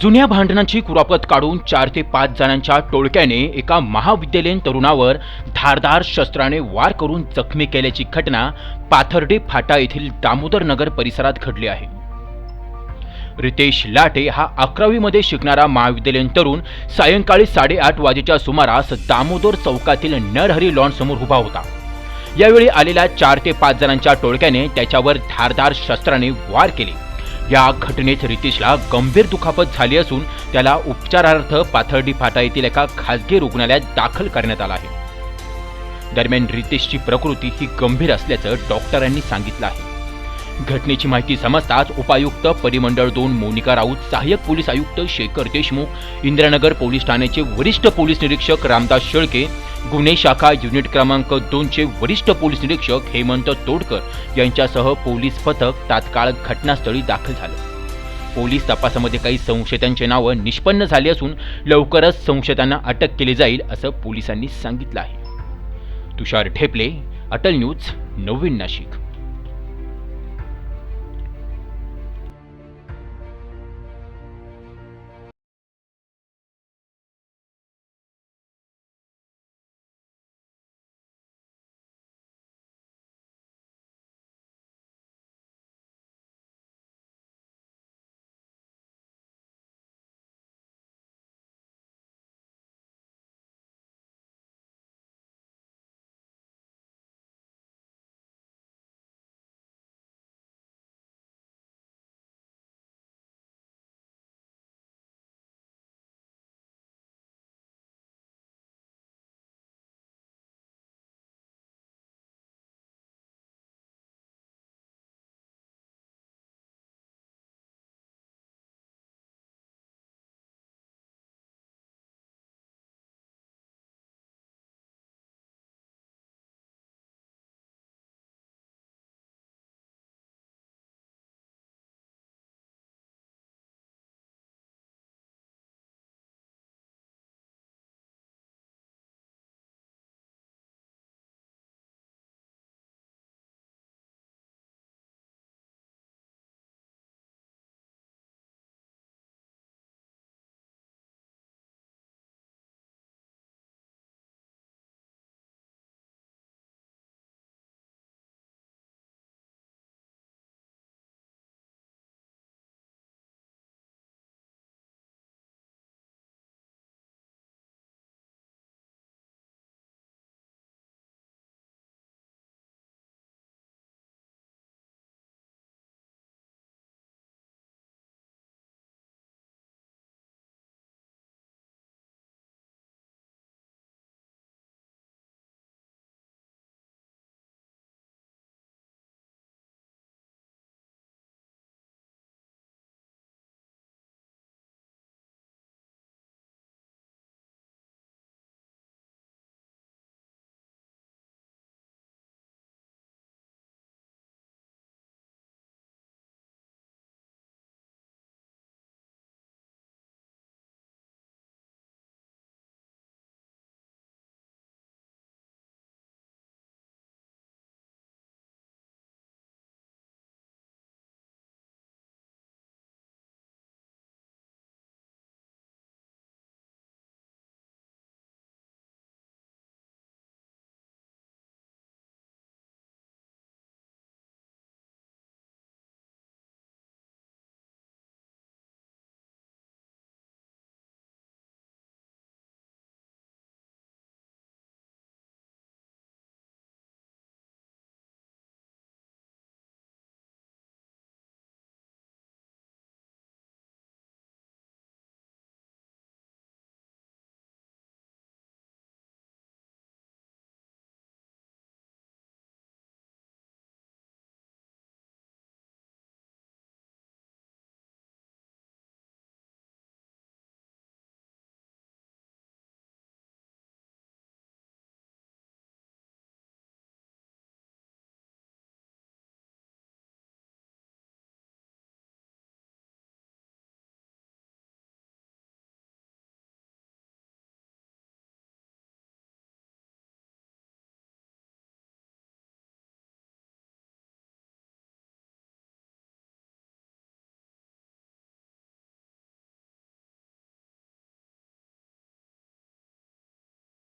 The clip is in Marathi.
जुन्या भांडणांची कुरापत काढून चार ते पाच जणांच्या टोळक्याने एका महाविद्यालयीन तरुणावर धारदार शस्त्राने वार करून जखमी केल्याची घटना पाथर्डे फाटा येथील दामोदर नगर परिसरात घडली आहे. रितेश लाटे हा अकरावीमध्ये शिकणारा महाविद्यालयीन तरुण सायंकाळी साडेआठ वाजेच्या सुमारास दामोदर चौकातील नरहरी लॉन समोर उभा होता. यावेळी आलेल्या चार ते पाच जणांच्या टोळक्याने त्याच्यावर धारदार शस्त्राने वार केले. या घटनेत रितेशला गंभीर दुखापत झाली असून त्याला उपचारार्थ पाथर्डी फाटा येथील एका खासगी रुग्णालयात दाखल करण्यात आला आहे. दरम्यान रितेशची प्रकृती ही गंभीर असल्याचं डॉक्टरांनी सांगितलं आहे. घटनेची माहिती समजताच उपायुक्त परिमंडळ दोन मोनिका राऊत सहाय्यक पोलीस आयुक्त शेखर देशमुख इंदिरानगर पोलीस ठाण्याचे वरिष्ठ पोलीस निरीक्षक रामदास शेळके गुन्हे शाखा युनिट क्रमांक दोनचे वरिष्ठ पोलीस निरीक्षक हेमंत तोडकर यांच्यासह पोलीस पथक तात्काळ घटनास्थळी दाखल झालं. पोलीस तपासामध्ये काही संशयितांचे नावं निष्पन्न झाली असून लवकरच संशयितांना अटक केली जाईल असं पोलिसांनी सांगितलं आहे. तुषार ठेपले अटल न्यूज नवीन नाशिक.